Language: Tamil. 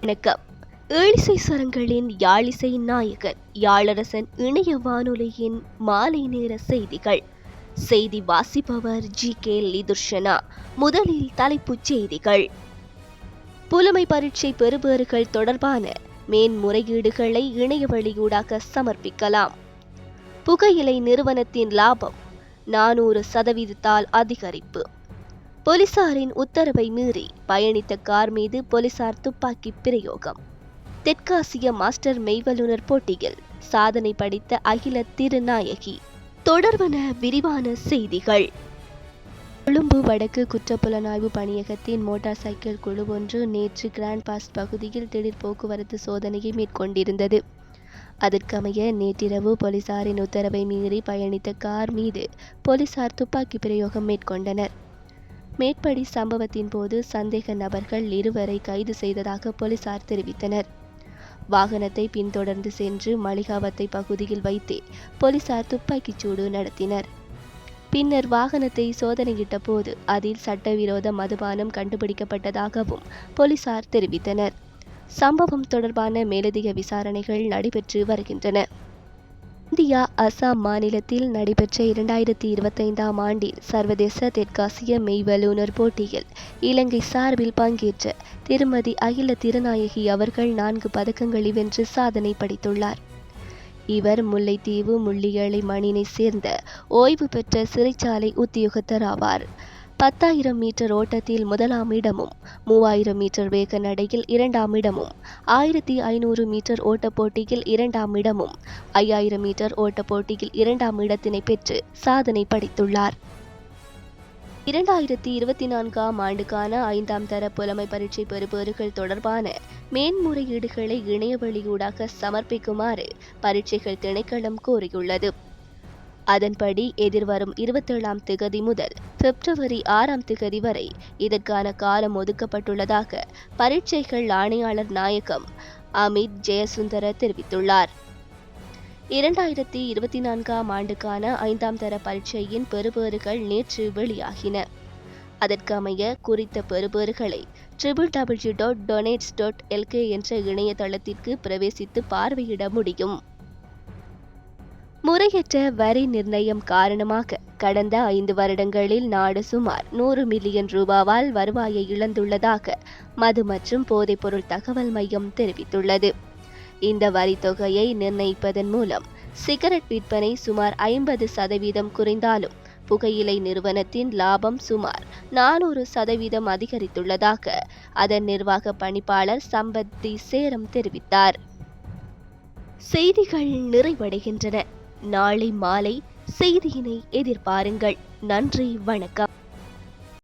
வணக்கம். ஏழிசை சரங்களின் யாழிசை நாயகன் யாழரசன் இணைய வானொலியின் மாலை நேர செய்திகள். செய்தி வாசிப்பவர் ஜி கே லிதுர்ஷனா முதலில் தலைப்புச் செய்திகள். புலமை பரீட்சை பெறுபவர்கள் தொடர்பான மேன்முறையீடுகளை இணைய வழியூடாக சமர்ப்பிக்கலாம். புகையிலை நிறுவனத்தின் லாபம் நானூறு சதவீதத்தால் அதிகரிப்பு. போலீசாரின் உத்தரவை மீறி பயணித்த கார் மீது போலீசார் துப்பாக்கி பிரயோகம். தெற்காசிய மாஸ்டர் மெய்வல்லுனர் போட்டியில் சாதனை படைத்த அகில திருநாயகி. தொடர்வன விரிவான செய்திகள். கொழும்பு வடக்கு குற்றப்புலனாய்வு பணியகத்தின் மோட்டார் சைக்கிள் குழு ஒன்று நேற்று கிராண்ட் பாஸ் பகுதியில் திடீர் போக்குவரத்து சோதனையை மேற்கொண்டிருந்தது. அதற்கமைய நேற்றிரவு போலீசாரின் உத்தரவை மீறி பயணித்த கார் மீது போலீசார் துப்பாக்கி பிரயோகம் மேற்கொண்டனர். மேற்படி சம்பவத்தின் போது சந்தேக நபர்கள் இருவரை கைது செய்ததாக போலீசார் தெரிவித்தனர். வாகனத்தை பின்தொடர்ந்து சென்று மளிகாவத்தை பகுதியில் வைத்தே போலீசார் துப்பாக்கிச் சூடு நடத்தினர். பின்னர் வாகனத்தை சோதனையிட்ட போது அதில் சட்டவிரோத மதுபானம் கண்டுபிடிக்கப்பட்டதாகவும் போலீசார் தெரிவித்தனர். சம்பவம் தொடர்பான மேலதிக விசாரணைகள் நடைபெற்று வருகின்றன. இந்தியா அசாம் மாநிலத்தில் நடைபெற்ற இரண்டாயிரத்தி இருபத்தைந்தாம் ஆண்டில் சர்வதேச தெற்காசிய மெய்வல்லுனர் போட்டியில் இலங்கை சார்பில் பங்கேற்ற திருமதி அகில திருநாயகி அவர்கள் நான்கு பதக்கங்களை வென்று சாதனை படைத்துள்ளார். இவர் முல்லைத்தீவு முள்ளியலை மணினை சேர்ந்த ஓய்வு பெற்ற சிறைச்சாலை உத்தியோகத்தர் ஆவார் பத்தாயிரம் மீட்டர் ஓட்டத்தில் முதலாம் இடமும் மூவாயிரம் மீட்டர் வேக நடையில் இரண்டாம் இடமும் ஆயிரத்தி ஐநூறு மீட்டர் ஓட்டப் போட்டியில் இரண்டாம் இடமும் ஐயாயிரம் மீட்டர் ஓட்டப் போட்டியில் இரண்டாம் இடத்தினை பெற்று சாதனை படைத்துள்ளார். இரண்டாயிரத்தி இருபத்தி நான்காம் ஆண்டுக்கான ஐந்தாம் தர புலமை பரீட்சை பெறுபவர்கள் தொடர்பான மேன்முறையீடுகளை இணையவழியூடாக சமர்ப்பிக்குமாறு பரீட்சைகள் திணைக்களம் கோரியுள்ளது. அதன்படி எதிர்வரும் இருபத்தேழாம் திகதி முதல் பிப்ரவரி ஆறாம் திகதி வரை இதற்கான காலம் ஒதுக்கப்பட்டுள்ளதாக பரீட்சைகள் ஆணையாளர் நாயகம் அமித் ஜெயசுந்தர தெரிவித்துள்ளார். இரண்டாயிரத்தி இருபத்தி நான்காம் ஆண்டுக்கான ஐந்தாம் தர பரீட்சையின் பெறுபேறுகள் நேற்று வெளியாகின. அதற்கமைய குறித்த பெறுபேறுகளை triple W dot doenets dot LK என்ற இணையதளத்திற்கு பிரவேசித்து பார்வையிட முடியும். முறையற்ற வரி நிர்ணயம் காரணமாக கடந்த ஐந்து வருடங்களில் நாடு சுமார் நூறு மில்லியன் ரூபாவால் வருவாயை இழந்துள்ளதாக மது மற்றும் போதைப்பொருள் தகவல் மையம் தெரிவித்துள்ளது. இந்த வரி தொகையை நிர்ணயிப்பதன் மூலம் சிகரெட் விற்பனை சுமார் ஐம்பது சதவீதம் குறைந்தாலும் புகையிலை நிறுவனத்தின் லாபம் சுமார் நானூறு சதவீதம் அதிகரித்துள்ளதாக அதன் நிர்வாக பணிப்பாளர் சம்பத்தி சேரம் தெரிவித்தார். செய்திகள் நிறைவடைகின்றன. நாளை மாலை செய்தியினை எதிர்பாருங்கள். நன்றி வணக்கம்.